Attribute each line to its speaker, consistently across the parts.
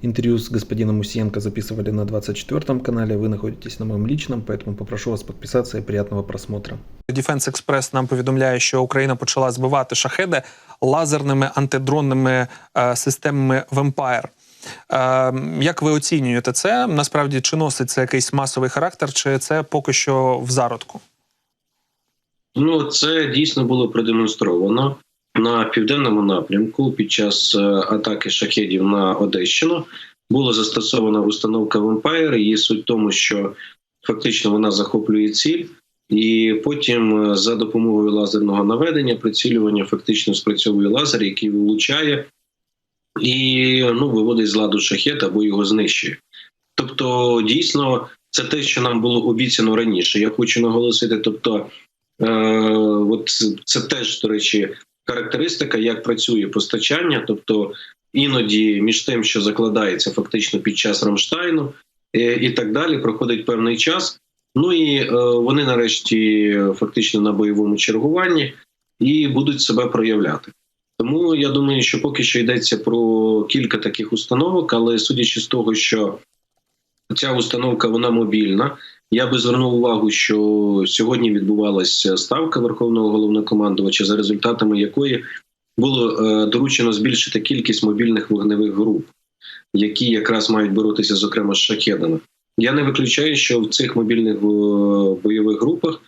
Speaker 1: Интервью с господином Усенко записывали на 24 канале, вы находитесь на моем личном, поэтому попрошу вас подписаться и приятного просмотра.
Speaker 2: Defense Express нам повідомляє, що Україна почала збивати шахеди лазерними антидронними е, системами Vampire. Е, як ви оцінюєте це? Насправді чи носить це якийсь масовий характер, чи це поки що в зародку?
Speaker 3: Ну, це дійсно було продемонстровано на південному напрямку під час е, атаки шахедів на Одещину. Була застосована установка Vampire. Її суть в тому, що фактично вона захоплює ціль, і потім е, за допомогою лазерного наведення прицілювання фактично спрацьовує лазер, який влучає і ну, виводить з ладу шахет або його знищує. Тобто, дійсно, це те, що нам було обіцяно раніше. Я хочу наголосити. Тобто, е, от це теж, до речі, характеристика, як працює постачання. Тобто, іноді між тим, що закладається фактично під час Рамштайну, е, і так далі, проходить певний час. Ну і е, вони нарешті фактично на бойовому чергуванні і будуть себе проявляти. Тому я думаю, що поки що йдеться про кілька таких установок, але судячи з того, що ця установка вона мобільна, я би звернув увагу, що сьогодні відбувалася ставка Верховного головнокомандувача, за результатами якої було е, доручено збільшити кількість мобільних вогневих груп, які якраз мають боротися, зокрема з шахедами. Я не виключаю, що в цих мобільних е, бойових групах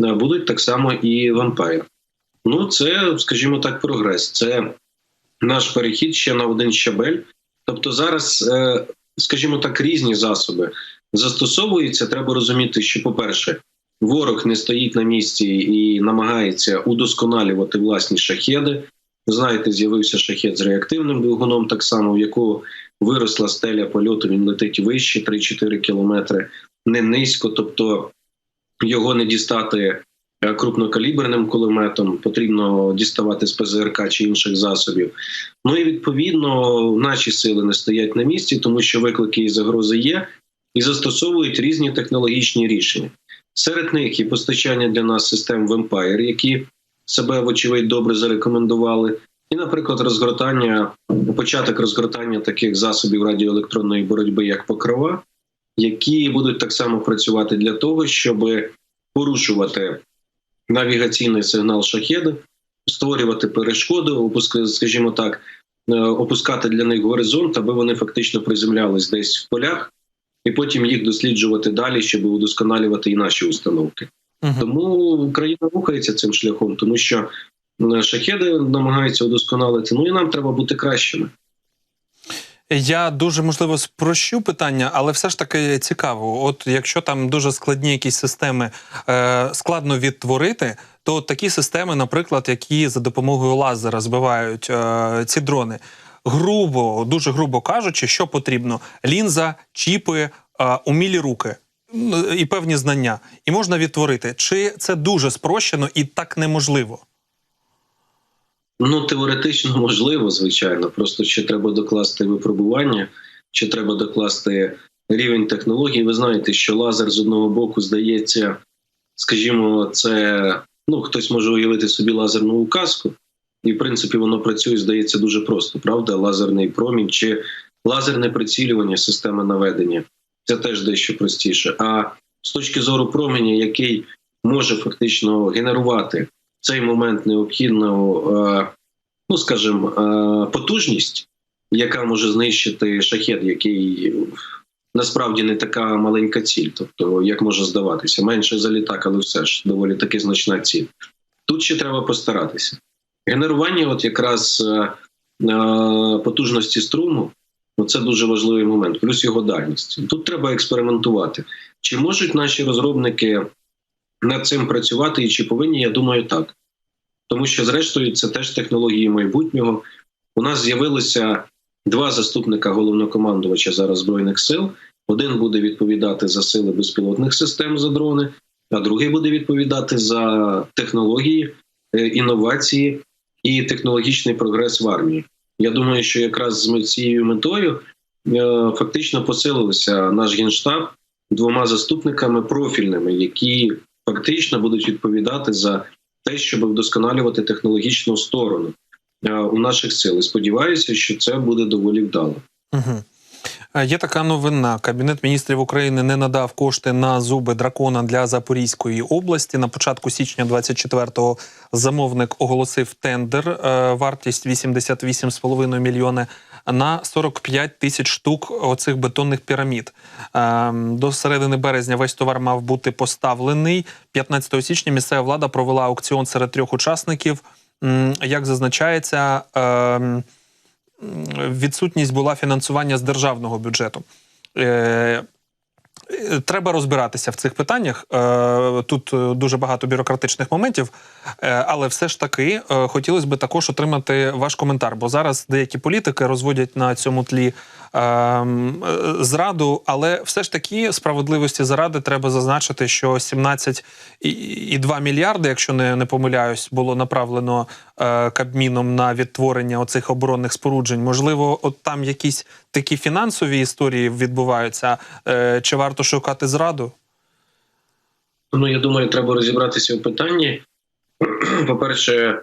Speaker 3: е, будуть так само і вампайр. Ну, це, скажімо так, прогрес. Це наш перехід ще на один щабель. Тобто, зараз, скажімо так, різні засоби застосовуються. Треба розуміти, що, по-перше, ворог не стоїть на місці і намагається удосконалювати власні шахеди. Знаєте, з'явився шахет з реактивним двигуном, так само в якого виросла стеля польоту. Він летить вище 3-4 кілометри, не низько, тобто його не дістати крупнокаліберним кулеметом, потрібно діставати з ПЗРК чи інших засобів. Ну і відповідно наші сили не стоять на місці, тому що виклики і загрози є, і застосовують різні технологічні рішення. Серед них і постачання для нас систем Vampire, які себе вочевидь добре зарекомендували, і, наприклад, розгортання, початок розгортання таких засобів радіоелектронної боротьби, як покрова, які будуть так само працювати для того, щоб порушувати навігаційний сигнал шахеди, створювати перешкоди, скажімо так, е, опускати для них горизонт, аби вони фактично приземлялись десь в полях, і потім їх досліджувати далі, щоб удосконалювати і наші установки.
Speaker 2: Угу.
Speaker 3: Тому Україна рухається цим шляхом, тому що шахеди намагаються удосконалити. Ну і нам треба бути кращими.
Speaker 2: Я дуже можливо спрощу питання, але все ж таки цікаво. От якщо там дуже складні якісь системи е, складно відтворити, то такі системи, наприклад, які за допомогою лазера збивають е, ці дрони, грубо, дуже грубо кажучи, що потрібно: лінза, чіпи, е, умілі руки. ну, І певні знання, і можна відтворити. Чи це дуже спрощено і так неможливо?
Speaker 3: Ну, теоретично можливо, звичайно. Просто ще треба докласти випробування, ще треба докласти рівень технологій. Ви знаєте, що лазер з одного боку здається, скажімо, це ну хтось може уявити собі лазерну указку, і в принципі воно працює, здається, дуже просто. Правда, лазерний промінь чи лазерне прицілювання системи наведення це теж дещо простіше. А з точки зору променя, який може фактично генерувати цей момент необхідну, е, ну скажімо, е, потужність, яка може знищити шахет, який насправді не така маленька ціль, тобто як може здаватися, менше за літак, але все ж доволі таки значна ціль. Тут ще треба постаратися. Генерування, от якраз е, потужності струму, ну, це дуже важливий момент, плюс його дальність. Тут треба експериментувати. Чи можуть наші розробники над цим працювати і чи повинні, я думаю, так. Тому що, зрештою, це теж технології майбутнього. У нас з'явилося два заступника головнокомандувача зараз Збройних сил. Один буде відповідати за сили безпілотних систем за дрони, а другий буде відповідати за технології, е, інновації і технологічний прогрес в армії. Я думаю, що якраз з цією метою е, фактично посилився наш генштаб двома заступниками профільними, які фактично будуть відповідати за те, щоб вдосконалювати технологічну сторону е, у наших сил. І Сподіваюся, що це буде доволі вдало.
Speaker 2: Угу. Є така новина. Кабінет міністрів України не надав кошти на зуби дракона для Запорізької області. На початку січня 24-го замовник оголосив тендер. е, Вартість 88,5 мільйони на 45 тисяч штук оцих бетонних пірамід. Е, До середини березня весь товар мав бути поставлений. 15 січня місцева влада провела аукціон серед трьох учасників. Як зазначається, ем, відсутність була фінансування з державного бюджету. Треба розбиратися в цих питаннях. Е, Тут е, дуже багато бюрократичних моментів, Е, але все ж таки хотілося б також отримати ваш коментар, бо зараз деякі політики розводять на цьому тлі зраду, але все ж таки справедливості заради треба зазначити, що 17,2 мільярди, якщо не, не помиляюсь, було направлено е, Кабміном на відтворення оцих оборонних споруджень. Можливо, от там якісь такі фінансові історії відбуваються. Е, Чи варто шукати зраду?
Speaker 3: Ну, я думаю, треба розібратися в питанні. По-перше,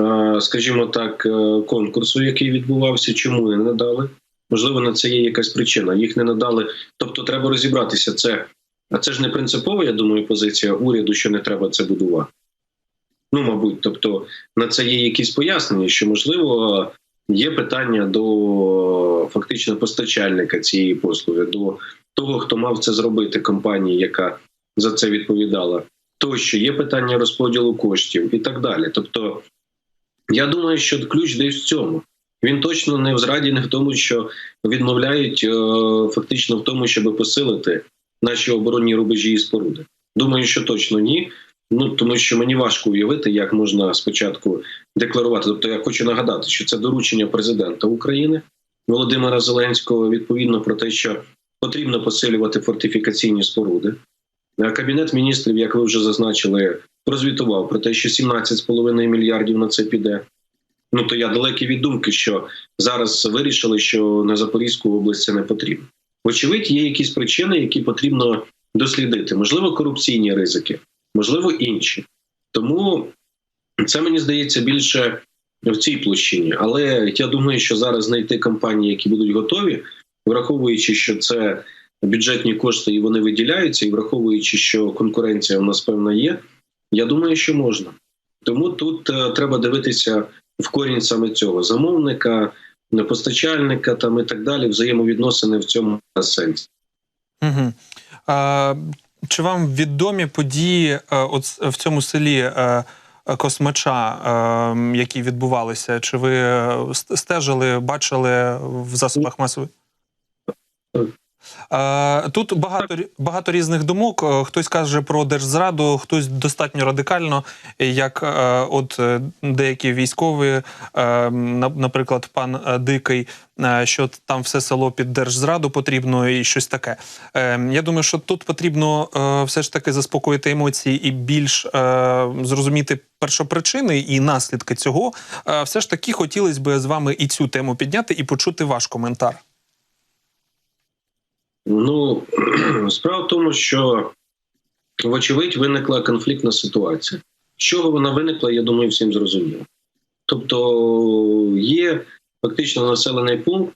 Speaker 3: е, скажімо так, е, конкурсу, який відбувався, чому не надали. Можливо, на це є якась причина. Їх не надали. Тобто, треба розібратися. Це а це ж не принципова, я думаю, позиція уряду, що не треба це будувати. Ну, мабуть, тобто на це є якісь пояснення, що можливо є питання до фактично постачальника цієї послуги, до того, хто мав це зробити, компанії, яка за це відповідала. Тощо є питання розподілу коштів і так далі. Тобто, я думаю, що ключ десь в цьому. Він точно не в зраді, не в тому, що відмовляють е, фактично в тому, щоб посилити наші оборонні рубежі і споруди. Думаю, що точно ні. Ну тому що мені важко уявити, як можна спочатку декларувати. Тобто, я хочу нагадати, що це доручення президента України Володимира Зеленського відповідно про те, що потрібно посилювати фортифікаційні споруди. Е, Кабінет міністрів, як ви вже зазначили, прозвітував про те, що 17,5 мільярдів на це піде. Ну то я далекий від думки, що зараз вирішили, що на Запорізьку область це не потрібно. Вочевидь, є якісь причини, які потрібно дослідити. Можливо, корупційні ризики, можливо, інші. Тому це мені здається більше в цій площині. Але я думаю, що зараз знайти компанії, які будуть готові, враховуючи, що це бюджетні кошти і вони виділяються, і враховуючи, що конкуренція в нас певна є, я думаю, що можна. Тому тут е, треба дивитися в корінь саме цього замовника, постачальника там і так далі, взаємовідносини в цьому сенсі.
Speaker 2: Угу. А, чи вам відомі події е, от в цьому селі е, Космача, е, які відбувалися? Чи ви стежили, бачили в засобах масової? Е, Тут багато багато різних думок. Е, Хтось каже про держзраду, хтось достатньо радикально, як е, от деякі військові, на- наприклад, пан Дикий, що там все село під держзраду потрібно і щось таке. Я думаю, що тут потрібно все ж таки заспокоїти емоції і більш зрозуміти першопричини і наслідки цього. Все ж таки хотілося б з вами і цю тему підняти і почути ваш коментар.
Speaker 3: Ну справа в тому, що вочевидь виникла конфліктна ситуація. З чого вона виникла, я думаю, всім зрозуміло. Тобто є фактично населений пункт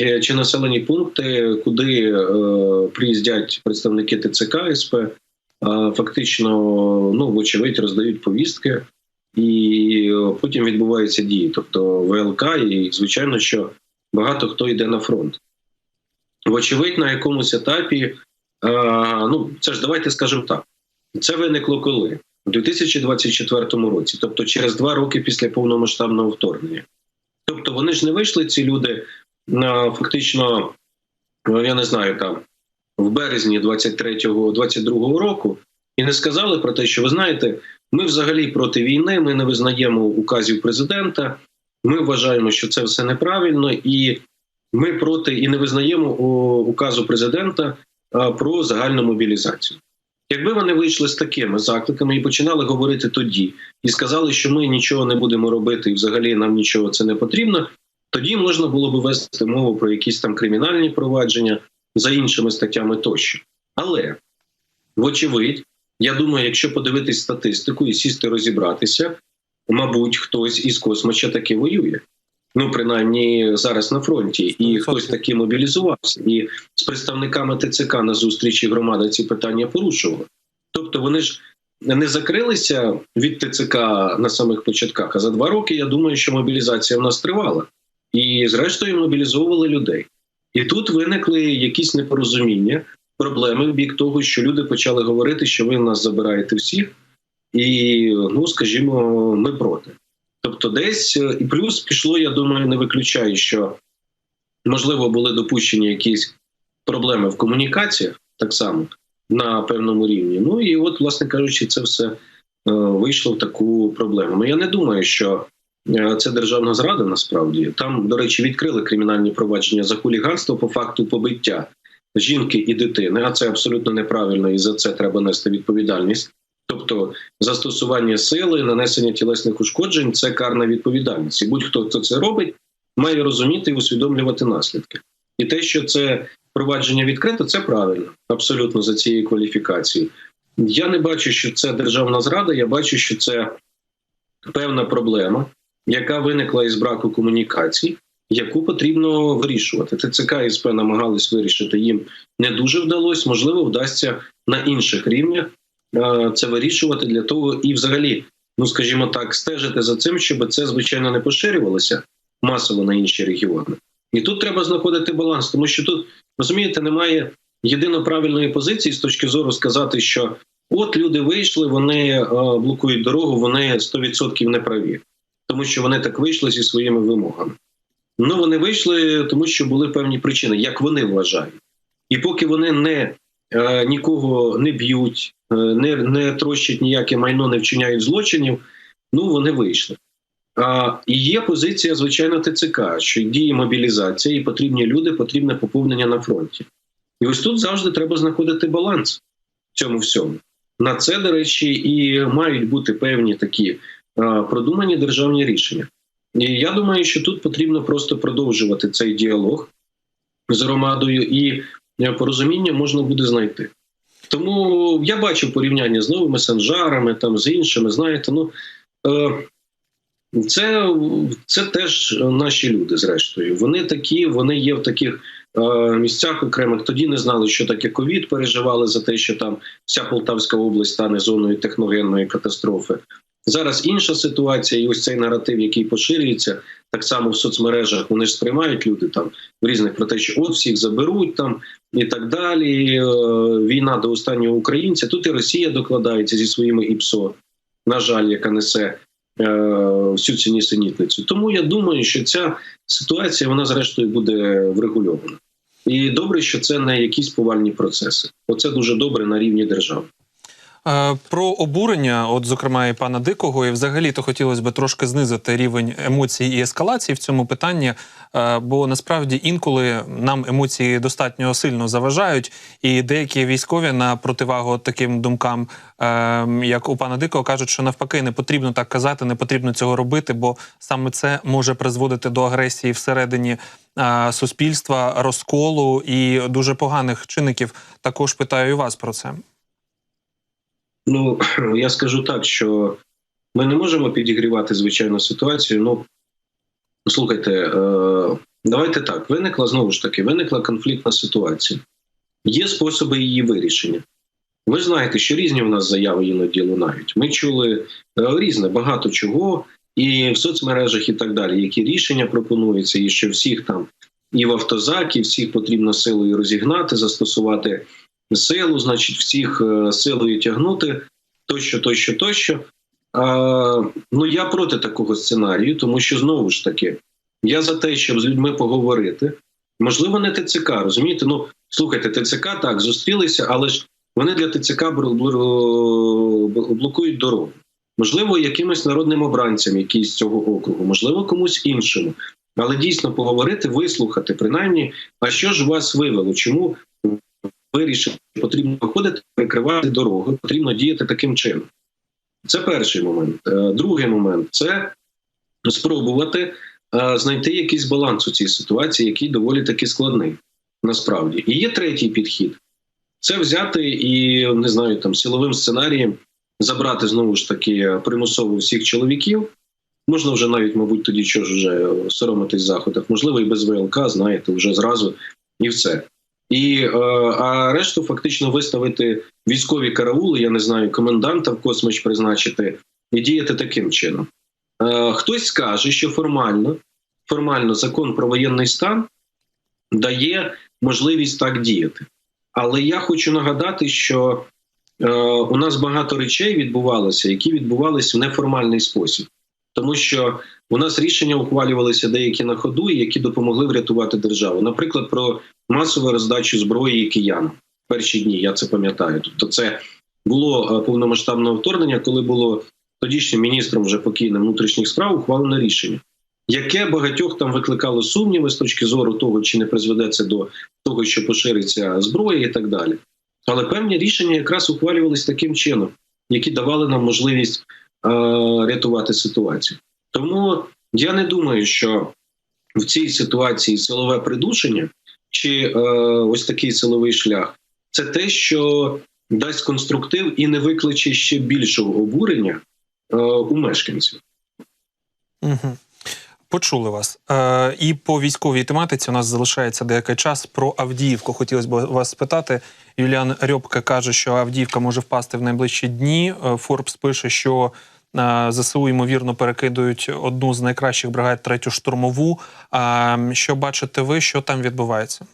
Speaker 3: е, чи населені пункти, куди е, приїздять представники ТЦК СП, е, фактично, ну, вочевидь, роздають повістки, і е, потім відбуваються дії. Тобто ВЛК, і звичайно, що багато хто йде на фронт. Вочевидь, на якомусь етапі, е, ну це ж давайте скажемо так. Це виникло коли? У 2024 році, тобто через два роки після повномасштабного вторгнення. Тобто вони ж не вийшли, ці люди на фактично, ну, я не знаю, там в березні 23-го, 22-го року, і не сказали про те, що ви знаєте, ми взагалі проти війни, ми не визнаємо указів президента. Ми вважаємо, що це все неправильно, і ми проти і не визнаємо указу президента про загальну мобілізацію. Якби вони вийшли з такими закликами і починали говорити тоді, і сказали, що ми нічого не будемо робити, і взагалі нам нічого це не потрібно, тоді можна було б вести мову про якісь там кримінальні провадження за іншими статтями тощо. Але, вочевидь, я думаю, якщо подивитись статистику і сісти розібратися, мабуть, хтось із космоча таки воює. Ну, принаймні зараз на фронті, і хтось таки мобілізувався, і з представниками ТЦК на зустрічі громади ці питання порушували. Тобто вони ж не закрилися від ТЦК на самих початках. А за два роки я думаю, що мобілізація в нас тривала, і зрештою мобілізовували людей. І тут виникли якісь непорозуміння, проблеми в бік того, що люди почали говорити, що ви нас забираєте всіх, і ну скажімо, ми проти. Тобто, десь е, і плюс пішло, я думаю, не виключаю, що можливо були допущені якісь проблеми в комунікаціях так само на певному рівні. Ну і от, власне кажучи, це все е, вийшло в таку проблему. Ну я не думаю, що е, це державна зрада насправді. Там, до речі, відкрили кримінальні провадження за хуліганство по факту побиття жінки і дитини. А це абсолютно неправильно, і за це треба нести відповідальність. Тобто застосування сили, нанесення тілесних ушкоджень це карна відповідальність. І будь-хто хто це робить, має розуміти і усвідомлювати наслідки. І те, що це провадження відкрите, це правильно, абсолютно за цією кваліфікацією. Я не бачу, що це державна зрада. Я бачу, що це певна проблема, яка виникла із браку комунікацій, яку потрібно вирішувати. ТЦК і СП намагались вирішити їм не дуже вдалося. Можливо, вдасться на інших рівнях це вирішувати для того і, взагалі, ну скажімо так, стежити за цим, щоб це звичайно не поширювалося масово на інші регіони. І тут треба знаходити баланс, тому що тут розумієте, немає єдино правильної позиції з точки зору сказати, що от люди вийшли, вони е, блокують дорогу, вони 100% не праві, тому що вони так вийшли зі своїми вимогами. Ну вони вийшли, тому що були певні причини, як вони вважають. І поки вони не е, нікого не б'ють, е, не, не трощать ніяке майно, не вчиняють злочинів, ну вони вийшли. А, і є позиція, звичайно, ТЦК, що діє мобілізація, і потрібні люди, потрібне поповнення на фронті. І ось тут завжди треба знаходити баланс в цьому всьому. На це, до речі, і мають бути певні такі а, продумані державні рішення. І я думаю, що тут потрібно просто продовжувати цей діалог з громадою, і е, порозуміння можна буде знайти. Тому я бачу порівняння з новими санжарами, там з іншими. Знаєте, ну е, це, це теж наші люди, зрештою. Вони такі, вони є в таких е, місцях окремих. Тоді не знали, що таке ковід, переживали за те, що там вся Полтавська область стане зоною техногенної катастрофи. Зараз інша ситуація, і ось цей наратив, який поширюється, так само в соцмережах вони ж сприймають люди там в різних про те, що от всіх заберуть там і так далі. Е, Війна до останнього українця. Тут і Росія докладається зі своїми ІПСО, на жаль, яка несе е, всю цю нісенітницю. Тому я думаю, що ця ситуація вона зрештою буде врегульована. І добре, що це не якісь повальні процеси. Оце дуже добре на рівні держави.
Speaker 2: Е, Про обурення, от зокрема, і пана Дикого, і взагалі то хотілося б трошки знизити рівень емоцій і ескалації в цьому питанні, е, бо насправді інколи нам емоції достатньо сильно заважають, і деякі військові на противагу таким думкам, е, як у пана Дикого, кажуть, що навпаки не потрібно так казати, не потрібно цього робити, бо саме це може призводити до агресії всередині. Суспільства розколу і дуже поганих чинників також питаю вас про це.
Speaker 3: Ну я скажу так, що ми не можемо підігрівати звичайну ситуацію. Ну слухайте, е, давайте так. Виникла знову ж таки, виникла конфліктна ситуація. Є способи її вирішення. Ви знаєте, що різні в нас заяви іноді лунають. Ми чули е, різне, багато чого, і в соцмережах, і так далі, які рішення пропонуються, і що всіх там і в автозакі, всіх потрібно силою розігнати, застосувати силу, значить, всіх е, силою тягнути, тощо, тощо, тощо. А, ну я проти такого сценарію, тому що знову ж таки, я за те, щоб з людьми поговорити. Можливо, не ТЦК, розумієте? Ну слухайте, ТЦК так зустрілися, але ж вони для ТЦК бл- бл- блокують дорогу. Можливо, якимось народним обранцям, які з цього округу, можливо, комусь іншому. Але дійсно поговорити, вислухати, принаймні, а що ж вас вивело? Чому вирішили, що потрібно виходити, перекривати дороги, потрібно діяти таким чином. Це перший момент. Е, Другий момент це спробувати е, знайти якийсь баланс у цій ситуації, який доволі таки складний насправді. І є третій підхід: це взяти і не знаю, там силовим сценарієм забрати знову ж таки примусово всіх чоловіків Можна вже навіть, мабуть, тоді що ж вже соромитись в заходах. Можливо, і без ВЛК, знаєте, вже зразу і все. І е, а решту фактично виставити військові караули, я не знаю, коменданта в космич призначити і діяти таким чином. Е, хтось скаже, що формально, формально закон про воєнний стан дає можливість так діяти. Але я хочу нагадати, що е, у нас багато речей відбувалося, які відбувалися в неформальний спосіб, тому що у нас рішення ухвалювалися деякі на ходу, які допомогли врятувати державу. Наприклад, про масову роздачу зброї киянам в перші дні. Я це пам'ятаю. Тобто, це було е, повномасштабне вторгнення, коли було тодішнім міністром вже покійним внутрішніх справ ухвалене рішення, яке багатьох там викликало сумніви з точки зору того, чи не призведе це до того, що пошириться зброя і так далі. Але певні рішення якраз ухвалювалися таким чином, які давали нам можливість рятувати ситуацію. Тому я не думаю, що в цій ситуації силове придушення чи е, ось такий силовий шлях це те, що дасть конструктив і не викличе ще більшого обурення е, у мешканців.
Speaker 2: Угу. Почули вас. Е, і по військовій тематиці у нас залишається деякий час. Про Авдіївку хотілося б вас спитати. Юліан Рьобка каже, що Авдіївка може впасти в найближчі дні. Е, Форбс пише, що е, ЗСУ ймовірно перекидують одну з найкращих бригад, третю штурмову. Що бачите ви, що там відбувається?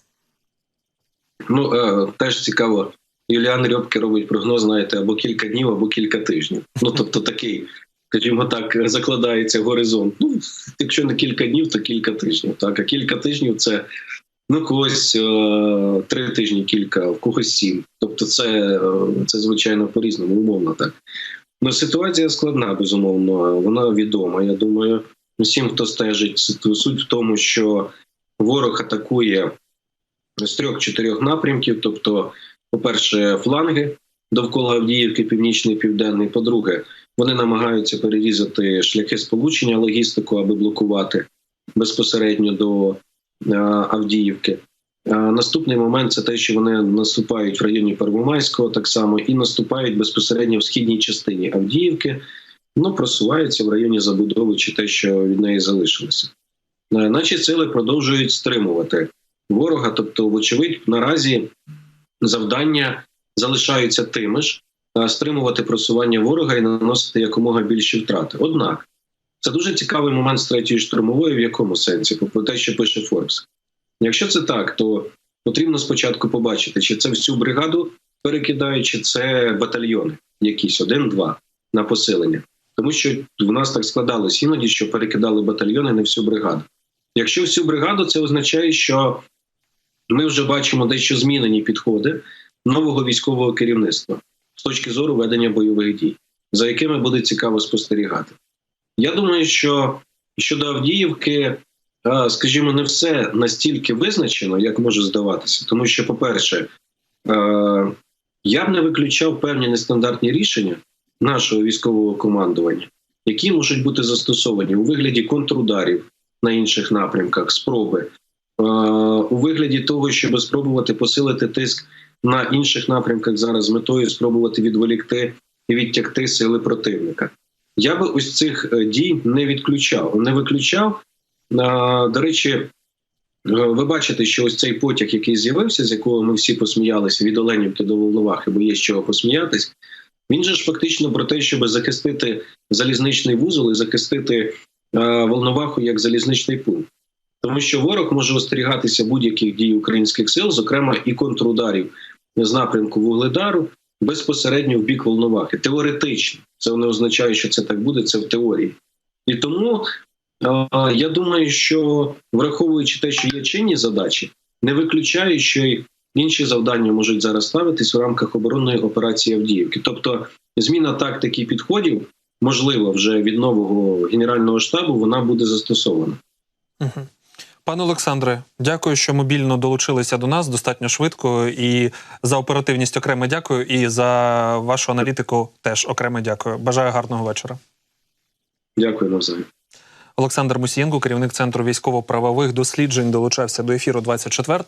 Speaker 3: Ну е, теж цікаво. Юліан Рьобки робить прогноз, знаєте, або кілька днів, або кілька тижнів. Ну тобто такий, скажімо так, закладається горизонт. Ну, якщо не кілька днів, то кілька тижнів. Так, а кілька тижнів це ну когось е, три тижні, кілька, в когось сім. Тобто, це, е, це звичайно по-різному, умовно так. Ну, ситуація складна, безумовно. Вона відома. Я думаю, усім, хто стежить, суть в тому, що ворог атакує з трьох-чотирьох напрямків. Тобто, по-перше, фланги довкола Авдіївки, північний південний. По-друге, вони намагаються перерізати шляхи сполучення, логістику, аби блокувати безпосередньо до е, Авдіївки. А наступний момент це те, що вони наступають в районі Первомайського, так само і наступають безпосередньо в східній частині Авдіївки. Ну просуваються в районі забудови чи те, що від неї залишилося. Е, Наші сили продовжують стримувати ворога. Тобто, вочевидь, наразі завдання залишаються тими ж е, стримувати просування ворога і наносити якомога більші втрати. Однак це дуже цікавий момент з третьої штурмової, в якому сенсі, про те, що пише Форбс. Якщо це так, то потрібно спочатку побачити, чи це всю бригаду перекидають, чи це батальйони, якісь один-два на посилення. Тому що в нас так складалось іноді, що перекидали батальйони, не всю бригаду. Якщо всю бригаду, це означає, що ми вже бачимо дещо змінені підходи нового військового керівництва з точки зору ведення бойових дій, за якими буде цікаво спостерігати. Я думаю, що щодо Авдіївки, скажімо, не все настільки визначено, як може здаватися. Тому що, по-перше, е, я б не виключав певні нестандартні рішення нашого військового командування, які можуть бути застосовані у вигляді контрударів на інших напрямках, спроби, е, у вигляді того, щоб спробувати посилити тиск на інших напрямках зараз з метою спробувати відволікти і відтягти сили противника. Я би ось цих е, дій не відключав. Не виключав. До речі, е, ви бачите, що ось цей потяг, який з'явився, з якого ми всі посміялися від Оленівки до Волновахи, бо є з чого посміятись. Він же ж фактично про те, щоб захистити залізничний вузол і захистити е, Волноваху як залізничний пункт. Тому що ворог може остерігатися будь-яких дій українських сил, зокрема і контрударів з напрямку Вугледару безпосередньо в бік Волновахи. Теоретично це не означає, що це так буде, це в теорії. І тому я думаю, що враховуючи те, що є чинні задачі, не виключаю, що й інші завдання можуть зараз ставитись в рамках оборонної операції Авдіївки. Тобто, зміна тактики підходів, можливо, вже від нового генерального штабу вона буде застосована.
Speaker 2: Угу. Пане Олександре, дякую, що мобільно долучилися до нас достатньо швидко. І за оперативність окремо дякую. І за вашу аналітику теж окремо дякую. Бажаю гарного вечора.
Speaker 3: Дякую навзаєм.
Speaker 2: Олександр Мусієнко, керівник центру військово-правових досліджень, долучався до ефіру 24